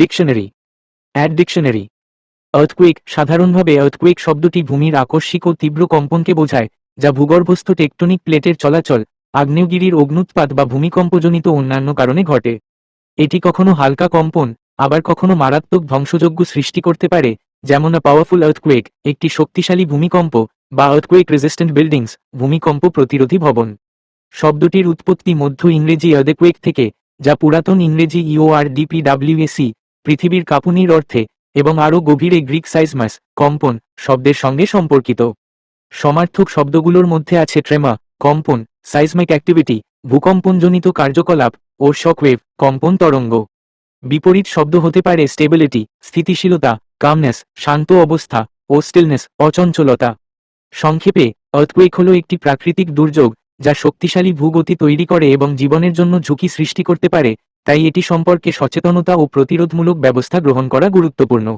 Dictionary add dictionary earthquake সাধারণভাবে earthquake শব্দটি ভূমির আকস্মিক ও তীব্র কম্পনকে বোঝায়, যা ভূগর্ভস্থ টেকটনিক প্লেটের চলাচল, আগ্নেয়গিরির অগ্নুৎপাত বা ভূমিকম্পজনিত অন্যান্য কারণে ঘটে। এটি কখনো হালকা কম্পন, আবার কখনো মারাত্মক ধ্বংসযজ্ঞ সৃষ্টি করতে পারে, যেমন পাওয়ারফুল আর্থকুয়েক একটি শক্তিশালী ভূমিকম্প, বা আর্থকুয়েক রেজিস্ট্যান্ট বিল্ডিংস ভূমিকম্প প্রতিরোধী ভবন। শব্দটির উৎপত্তি মধ্য ইংরেজি আর্দেকুয়েক থেকে, যা পুরাতন ইংরেজি ইওআরডিপিডাব্লিউএসি পৃথিবীর কাঁপুনির অর্থে এবং আরও গভীরে গ্রিক সাইজমাস কম্পন, শব্দের সঙ্গে সম্পর্কিত। সমার্থক শব্দগুলোর মধ্যে আছে ট্রেমা, কম্পন সাইজমিক অ্যাক্টিভিটি ভূকম্পনজনিত কার্যকলাপ ও শকওয়েভ, কম্পন তরঙ্গ। বিপরীত শব্দ হতে পারে স্টেবিলিটি স্থিতিশীলতা কামনেস শান্ত অবস্থা ও স্টিলনেস অচঞ্চলতা। সংক্ষেপে আর্থকুয়েক হল একটি প্রাকৃতিক দুর্যোগ যা শক্তিশালী ভূগতি তৈরি করে এবং জীবনের জন্য ঝুঁকি সৃষ্টি করতে পারে তাই এটি সম্পর্কে সচেতনতা ও প্রতিরোধমূলক ব্যবস্থা গ্রহণ করা গুরুত্বপূর্ণ।